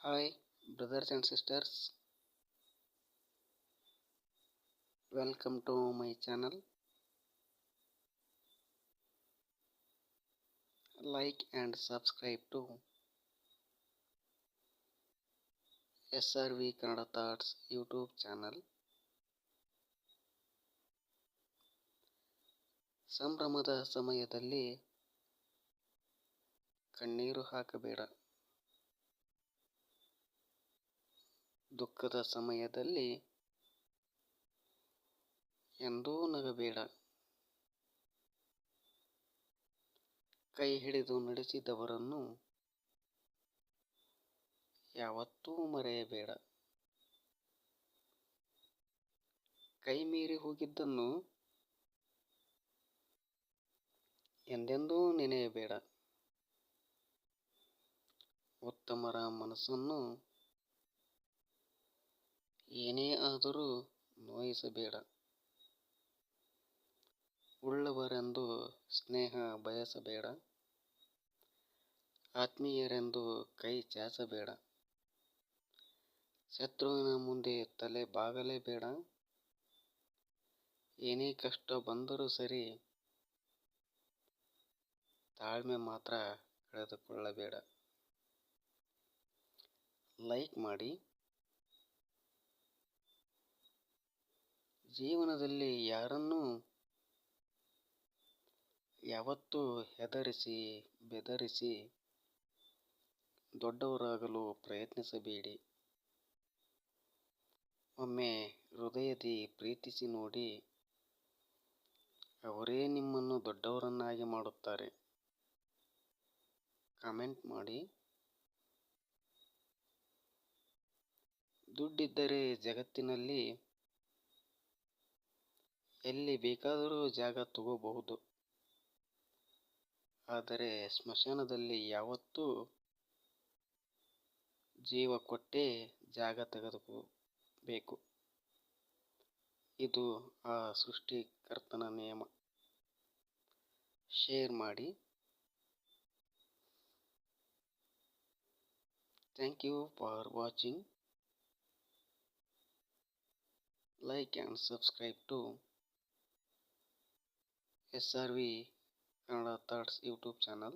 Hi brothers and sisters welcome to my channel like and subscribe to S R V Kannada thoughts YouTube channel ಸಂಭ್ರಮದ ಸಮಯದಲ್ಲಿ ಕಣ್ಣೀರು ಹಾಕಬೇಡ. ದುಃಖದ ಸಮಯದಲ್ಲಿ ಎಂದೂ ನಗಬೇಡ. ಕೈ ಹಿಡಿದು ನಡೆಸಿದವರನ್ನು ಯಾವತ್ತೂ ಮರೆಯಬೇಡ. ಕೈ ಮೀರಿ ಹೋಗಿದ್ದನ್ನು ಎಂದೆಂದೂ ನೆನೆಯಬೇಡ. ಉತ್ತಮರ ಮನಸ್ಸನ್ನು ಏನೇ ಆದರೂ ನೋಯಿಸಬೇಡ. ಉಳ್ಳವರೆಂದು ಸ್ನೇಹ ಬಯಸಬೇಡ. ಆತ್ಮೀಯರೆಂದು ಕೈ ಚಾಚಬೇಡ. ಶತ್ರುವಿನ ಮುಂದೆ ತಲೆ ಬಾಗಲೇಬೇಡ. ಏನೇ ಕಷ್ಟ ಬಂದರೂ ಸರಿ ತಾಳ್ಮೆ ಮಾತ್ರ ಕಳೆದುಕೊಳ್ಳಬೇಡ. ಲೈಕ್ ಮಾಡಿ. ಜೀವನದಲ್ಲಿ ಯಾರನ್ನೂ ಯಾವತ್ತೂ ಹೆದರಿಸಿ, ಬೆದರಿಸಿ ದೊಡ್ಡವರಾಗಲು ಪ್ರಯತ್ನಿಸಬೇಡಿ. ಒಮ್ಮೆ ಹೃದಯದಿ ಪ್ರೀತಿಸಿ ನೋಡಿ, ಅವರೇ ನಿಮ್ಮನ್ನು ದೊಡ್ಡವರನ್ನಾಗಿ ಮಾಡುತ್ತಾರೆ. ಕಾಮೆಂಟ್ ಮಾಡಿ. ದುಡ್ಡಿದ್ದರೆ ಜಗತ್ತಿನಲ್ಲಿ ಎಲ್ಲಿ ಬೇಕಾದರೂ ಜಾಗ ತಗೋಬಹುದು. ಆದರೆ ಸ್ಮಶಾನದಲ್ಲಿ ಯಾವತ್ತೂ ಜೀವ ಕೊಟ್ಟೇ ಜಾಗ ತೆಗೆದುಕೋಬೇಕು. ಇದು ಆ ಸೃಷ್ಟಿಕರ್ತನ ನಿಯಮ. ಶೇರ್ ಮಾಡಿ. Thank you for watching. Like and subscribe to SRV and our YouTube channel.